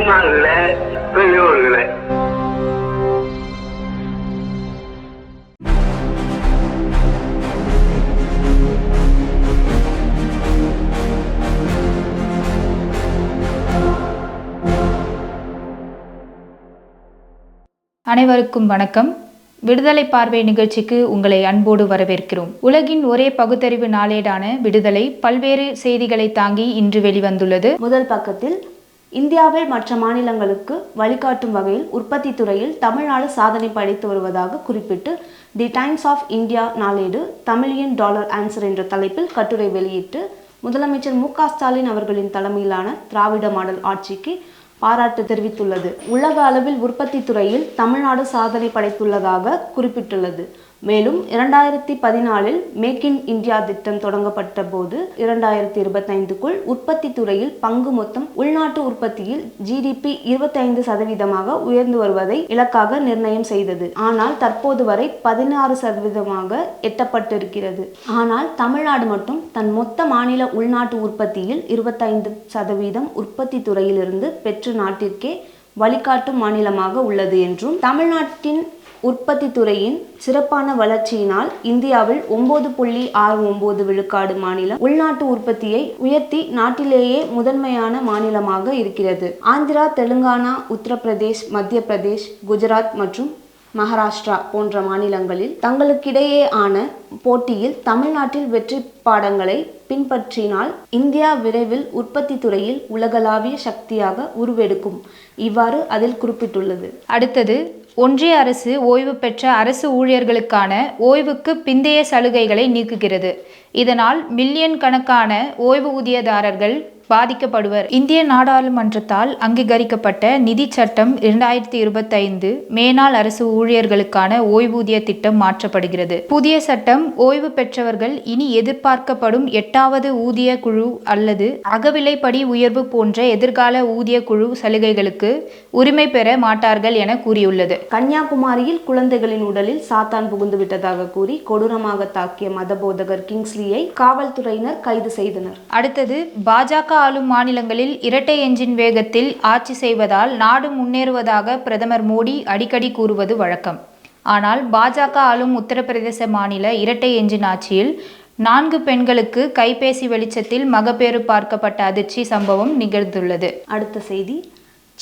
முன்னாள் பெரியோர்களே. அனைவருக்கும் வணக்கம். விடுதலை பார்வை நிகழ்ச்சிக்கு உங்களை அன்போடு வரவேற்கிறோம். உலகின் ஒரே பகுத்தறிவு நாளேடான விடுதலை பல்வேறு செய்திகளை தாங்கி இன்று வெளிவந்துள்ளது. முதல் பக்கத்தில் இந்தியாவில் மற்ற மாநிலங்களுக்கு வழிகாட்டும் வகையில் உற்பத்தி துறையில் தமிழ்நாடு சாதனை படைத்து வருவதாக குறிப்பிட்டு தி டைம்ஸ் ஆஃப் இந்தியா நாளேடு தமிழியன் டாலர் ஆன்சர் என்ற தலைப்பில் கட்டுரை வெளியிட்டு முதலமைச்சர் மு ஸ்டாலின் அவர்களின் தலைமையிலான திராவிட மாடல் ஆட்சிக்கு பாராட்டு தெரிவித்துள்ளது. உலக அளவில் உற்பத்தி துறையில் தமிழ்நாடு சாதனை படைத்துள்ளதாக குறிப்பிட்டுள்ளது. மேலும் இரண்டாயிரத்தி பதினாலில் மேக் இன் இந்தியா திட்டம் தொடங்கப்பட்ட போது இரண்டாயிரத்தி இருபத்தைந்துக்குள் உற்பத்தி துறையில் பங்கு மொத்தம் உள்நாட்டு உற்பத்தியில் ஜிடிபி இருபத்தைந்து சதவீதமாக உயர்ந்து வருவதை இலக்காக நிர்ணயம் செய்தது. ஆனால் தற்போது வரை பதினாறு சதவீதமாக எட்டப்பட்டிருக்கிறது. ஆனால் தமிழ்நாடு மட்டும் தன் மொத்த மாநில உள்நாட்டு உற்பத்தியில் இருபத்தைந்து சதவீதம் உற்பத்தி துறையிலிருந்து பெற்று நாட்டிற்கே வழிகாட்டும் மாநிலமாக உள்ளது என்றும் தமிழ்நாட்டின் உற்பத்தி துறையின் சிறப்பான வளர்ச்சியினால் இந்தியாவில் ஒன்பது புள்ளி ஆறு ஒன்பது விழுக்காடு மாநிலம் உள்நாட்டு உற்பத்தியை உயர்த்தி நாட்டிலேயே முதன்மையான மாநிலமாக இருக்கிறது. ஆந்திரா தெலுங்கானா உத்தரப்பிரதேஷ் மத்திய பிரதேஷ் குஜராத் மற்றும் மகாராஷ்டிரா போன்ற மாநிலங்களில் தங்களுக்கிடையே ஆன போட்டியில் தமிழ்நாட்டில் வெற்றி பாடங்களை பின்பற்றினால் இந்தியா விரைவில் உற்பத்தி துறையில் உலகளாவிய சக்தியாக உருவெடுக்கும். இவ்வாறு அதில் குறிப்பிட்டுள்ளது. அடுத்தது ஒன்றிய அரசு ஓய்வு பெற்ற அரசு ஊழியர்களுக்கான ஓய்வுக்கு பிந்தைய சலுகைகளை நீக்குகிறது. இதனால் மில்லியன் கணக்கான ஓய்வூதியதாரர்கள் பாதிக்கப்படுவர். இந்திய நாடாளுமன்றத்தால் அங்கீகரிக்கப்பட்ட நிதி சட்டம் இரண்டாயிரத்தி இருபத்தைந்து மேனாள் அரசு ஊழியர்களுக்கான ஓய்வூதிய திட்டம் மாற்றப்படுகிறது. புதிய சட்டம் ஓய்வு பெற்றவர்கள் இனி எதிர்பார்க்கப்படும் எட்டாவது ஊதிய குழு அல்லது அகவிலைப்படி உயர்வு போன்ற எதிர்கால ஊதிய குழு சலுகைகளுக்கு உரிமை பெற மாட்டார்கள் என கூறியுள்ளது. கன்னியாகுமரியில் குழந்தைகளின் உடலில் சாத்தான் புகுந்து விட்டதாக கூறி கொடூரமாக தாக்கிய மதபோதகர் கிங்ஸ்லியை காவல்துறையினர் கைது செய்தனர். அடுத்தது பாஜக ஆளும் மாநிலங்களில் இரட்டை என்ஜின் வேகத்தில் ஆட்சி செய்வதால் நாடு முன்னேறுவதாக பிரதமர் மோடி அடிக்கடி கூறுவது வழக்கம். ஆனால் பாஜக ஆளும் உத்தரப்பிரதேச மாநில இரட்டை என்ஜின் ஆட்சியில் நான்கு பெண்களுக்கு கைபேசி வெளிச்சத்தில் மகப்பேறு பார்க்கப்பட்ட அதிர்ச்சி சம்பவம் நிகழ்ந்துள்ளது. அடுத்த செய்தி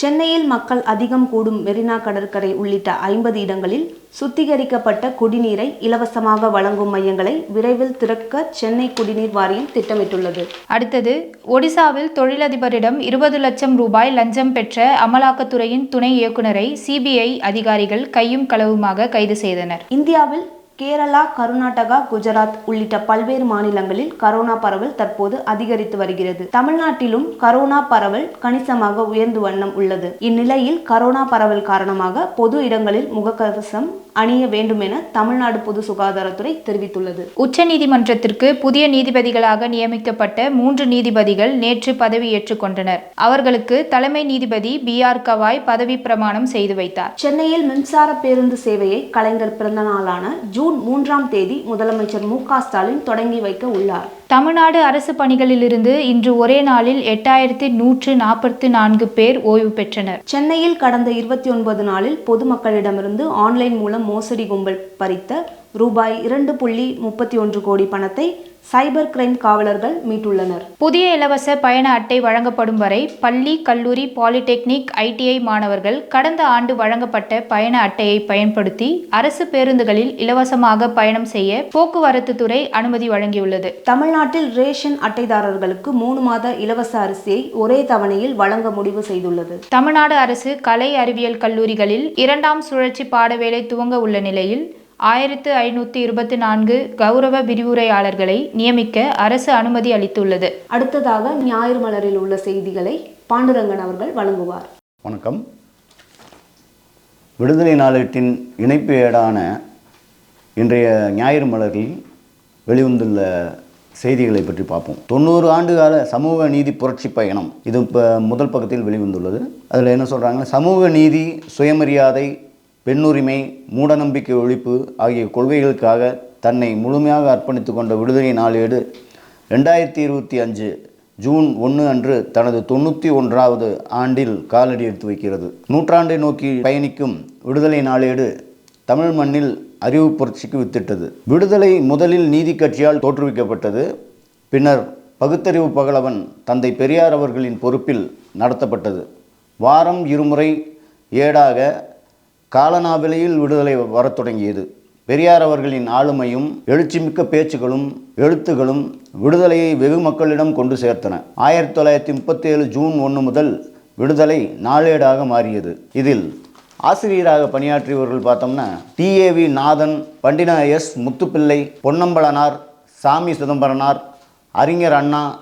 சென்னையில் மக்கள் அதிகம் கூடும் மெரினா கடற்கரை உள்ளிட்ட ஐம்பது இடங்களில் சுத்திகரிக்கப்பட்ட குடிநீரை இலவசமாக வழங்கும் மையங்களை விரைவில் திறக்க சென்னை குடிநீர் வாரியம் திட்டமிட்டுள்ளது. அடுத்தது ஒடிசாவில் தொழிலதிபரிடம் இருபது லட்சம் ரூபாய் லஞ்சம் பெற்ற அமலாக்கத்துறையின் துணை இயக்குனரை சிபிஐ அதிகாரிகள் கையும் களவுமாக கைது செய்தனர். இந்தியாவில் கேரளா கர்நாடகா குஜராத் உள்ளிட்ட பல்வேறு மாநிலங்களில் கரோனா பரவல் தற்போது அதிகரித்து வருகிறது. தமிழ்நாட்டிலும் கரோனா பரவல் கணிசமாக உயர்ந்து வண்ணம் உள்ளது. இந்நிலையில் கரோனா பரவல் காரணமாக பொது இடங்களில் முகக்கவசம் அணிய வேண்டும் என தமிழ்நாடு பொது சுகாதாரத்துறை தெரிவித்துள்ளது. உச்சநீதிமன்றத்திற்கு புதிய நீதிபதிகளாக நியமிக்கப்பட்ட மூன்று நீதிபதிகள் நேற்று பதவியேற்றுக் கொண்டனர். அவர்களுக்கு தலைமை நீதிபதி பி. ஆர். கவாய் பதவி பிரமாணம் செய்து வைத்தார். சென்னையில் மின்சார பேருந்து சேவையை கலைஞர் பிறந்த நாளான ஜூன் மூன்றாம் தேதி முதலமைச்சர் மு க ஸ்டாலின் தொடங்கி வைக்க உள்ளார். தமிழ்நாடு அரசு பணிகளிலிருந்து இன்று ஒரே நாளில் எட்டாயிரத்தி நூற்று நாற்பத்தி நான்கு பேர் ஓய்வு பெற்றனர். சென்னையில் கடந்த இருபத்தி ஒன்பது நாளில் பொதுமக்களிடமிருந்து ஆன்லைன் மூலம் மோசடி கும்பல் பறித்த ரூபாய் இரண்டு புள்ளி முப்பத்தி ஒன்று கோடி பணத்தை சைபர் கிரைம் காவலர்கள் மீட்டுள்ளனர். புதிய இலவச பயண அட்டை வழங்கப்படும் வரை பள்ளி கல்லூரி பாலிடெக்னிக் ஐடிஐ மாணவர்கள் கடந்த ஆண்டு வழங்கப்பட்ட பயண அட்டையை பயன்படுத்தி அரசு பேருந்துகளில் இலவசமாக பயணம் செய்ய போக்குவரத்து துறை அனுமதி வழங்கியுள்ளது. தமிழ்நாட்டில் ரேஷன் அட்டைதாரர்களுக்கு மூணு மாத இலவச அரிசியை ஒரே தவணையில் வழங்க முடிவு செய்துள்ளது. தமிழ்நாடு அரசு கலை அறிவியல் கல்லூரிகளில் இரண்டாம் சுழற்சி பாடவேளை துவங்க உள்ள நிலையில் ஆயிரத்து ஐநூற்றி இருபத்தி நான்கு கௌரவ விரிவுரையாளர்களை நியமிக்க அரசு அனுமதி அளித்துள்ளது. அடுத்ததாக ஞாயிறு மலரில் உள்ள செய்திகளை பாண்டுரங்கன் அவர்கள் வழங்குவார். வணக்கம். விடுதலை நாளேட்டின் இணைப்பு ஏடான இன்றைய ஞாயிறு மலரில் வெளிவந்துள்ள செய்திகளை பற்றி பார்ப்போம். தொண்ணூறு ஆண்டுகால சமூக நீதி புரட்சி பயணம் இது இப்போ முதல் பக்கத்தில் வெளிவந்துள்ளது. அதில் என்ன சொல்கிறாங்க சமூக நீதி சுயமரியாதை பெண்ணுரிமை மூடநம்பிக்கை ஒழிப்பு ஆகிய கொள்கைகளுக்காக தன்னை முழுமையாக அர்ப்பணித்து கொண்ட விடுதலை நாளேடு ரெண்டாயிரத்தி இருபத்தி அஞ்சு ஜூன் ஒன்று அன்று தனது தொண்ணூற்றி ஒன்றாவது ஆண்டில் காலடி எடுத்து வைக்கிறது. நூற்றாண்டை நோக்கி பயணிக்கும் விடுதலை நாளேடு தமிழ் மண்ணில் அறிவு புரட்சிக்கு வித்திட்டது. விடுதலை முதலில் நீதி கட்சியால் தோற்றுவிக்கப்பட்டது. பின்னர் பகுத்தறிவு பகலவன் தந்தை பெரியார் அவர்களின் பொறுப்பில் நடத்தப்பட்டது. வாரம் இருமுறை ஏடாக காலனாவிலையில் விடுதலை வரத் தொடங்கியது. பெரியார் அவர்களின் ஆளுமையும் எழுச்சிமிக்க பேச்சுகளும் எழுத்துகளும் விடுதலையை வெகு மக்களிடம் கொண்டு சேர்த்தன. ஆயிரத்தி தொள்ளாயிரத்தி முப்பத்தி ஏழு ஜூன் ஒன்று முதல் விடுதலை நாளேடாக மாறியது. இதில் ஆசிரியராக பணியாற்றியவர்கள் பார்த்தோம்னா டிஏவி நாதன் பண்டின எஸ். முத்துப்பிள்ளை பொன்னம்பலனார் சாமி சிதம்பரனார் அறிஞர் அண்ணா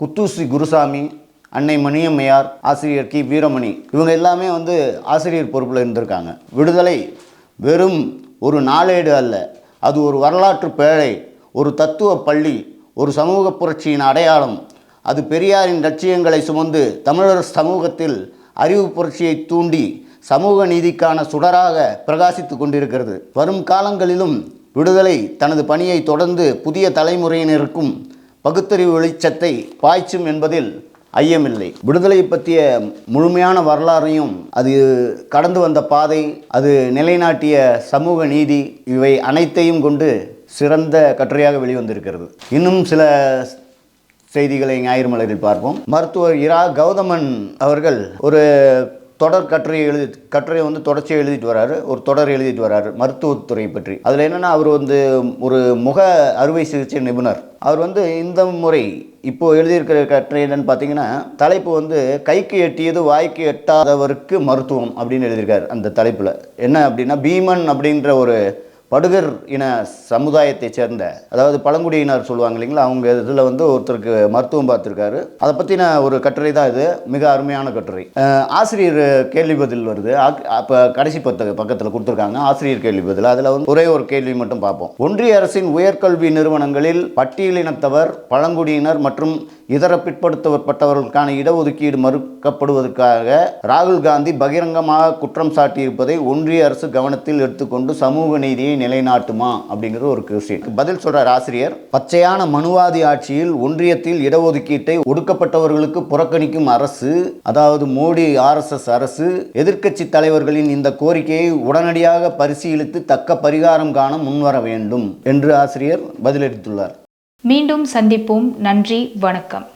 குத்தூசி குருசாமி அன்னை மணியம்மையார் ஆசிரியர் கி. வீரமணி இவங்க எல்லாமே வந்து ஆசிரியர் பொறுப்பில் இருந்திருக்காங்க. விடுதலை வெறும் ஒரு நாளேடு அல்ல. அது ஒரு வரலாற்று பேழை ஒரு தத்துவ பள்ளி ஒரு சமூக புரட்சியின் அடையாளம். அது பெரியாரின் லட்சியங்களை சுமந்து தமிழர் சமூகத்தில் அறிவு புரட்சியை தூண்டி சமூக நீதிக்கான சுடராக பிரகாசித்து கொண்டிருக்கிறது. வரும் காலங்களிலும் விடுதலை தனது பணியை தொடர்ந்து புதிய தலைமுறையினருக்கும் பகுத்தறிவு வெளிச்சத்தை பாய்ச்சும் என்பதில் ஐயமில்லை. விடுதலை பற்றிய முழுமையான வரலாறையும் அது கடந்து வந்த பாதை அது நிலைநாட்டிய சமூக நீதி இவை அனைத்தையும் கொண்டு சிறந்த கட்டுரையாக வெளிவந்திருக்கிறது. இன்னும் சில செய்திகளை ஞாயிறு மலரில் பார்ப்போம். மருத்துவர் இரா. கௌதமன் அவர்கள் ஒரு தொடர் கட்டுரை எழுதி கட்டுரையை வந்து தொடர்ச்சியாக எழுதிட்டு வராரு. ஒரு தொடர் எழுதிட்டு வராரு மருத்துவத்துறை பற்றி. அதில் என்னென்னா அவர் வந்து ஒரு முக அறுவை சிகிச்சை நிபுணர். அவர் வந்து இந்த முறை இப்போது எழுதியிருக்கிற கட்டுரை என்னன்னு பார்த்தீங்கன்னா தலைப்பு வந்து கைக்கு எட்டியது வாய்க்கு எட்டாதவருக்கு மருத்துவம் அப்படின்னு எழுதியிருக்காரு அந்த தலைப்பில். என்ன அப்படின்னா பீமன் அப்படின்ற ஒரு படுகர் இன சமுதாயத்தை சேர்ந்த அதாவது பழங்குடியினர் சொல்லுவாங்க இல்லைங்களா அவங்க இதில் வந்து ஒருத்தருக்கு மருத்துவம் பார்த்துருக்காரு. அதை பற்றின ஒரு கட்டுரை தான் இது மிக அருமையான கட்டுரை. ஆசிரியர் கேள்வி பதில் வருது. அப்போ கடைசி பத்து பக்கத்தில் கொடுத்துருக்காங்க ஆசிரியர் கேள்வி பதில். அதில் வந்து ஒரே ஒரு கேள்வி மட்டும் பார்ப்போம். ஒன்றிய அரசின் உயர்கல்வி நிறுவனங்களில் பட்டியலினத்தவர் பழங்குடியினர் மற்றும் இதர பிற்படுத்தப்பட்டவர்களுக்கான இடஒதுக்கீடு மறுக்கப்படுவதற்காக ராகுல் காந்தி பகிரங்கமாக குற்றம் சாட்டியிருப்பதை ஒன்றிய அரசு கவனத்தில் எடுத்துக்கொண்டு சமூக நீதியை நிலைநாட்டுமா அப்படிங்கிறது ஒரு கொஸ்டின் பதில் சொல்றார் ஆசிரியர் பச்சையான மனுவாதி ஆட்சியில் ஒன்றியத்தில் இடஒதுக்கீட்டை ஒடுக்கப்பட்டவர்களுக்கு புறக்கணிக்கும் அரசு அதாவது மோடி ஆர்எஸ்எஸ் அரசு எதிர்க்கட்சி தலைவர்களின் இந்த கோரிக்கையை உடனடியாக பரிசீலித்து தக்க பரிகாரம் காண முன்வர வேண்டும் என்று ஆசிரியர் பதிலளித்துள்ளார். மீண்டும் சந்திப்போம். நன்றி வணக்கம்.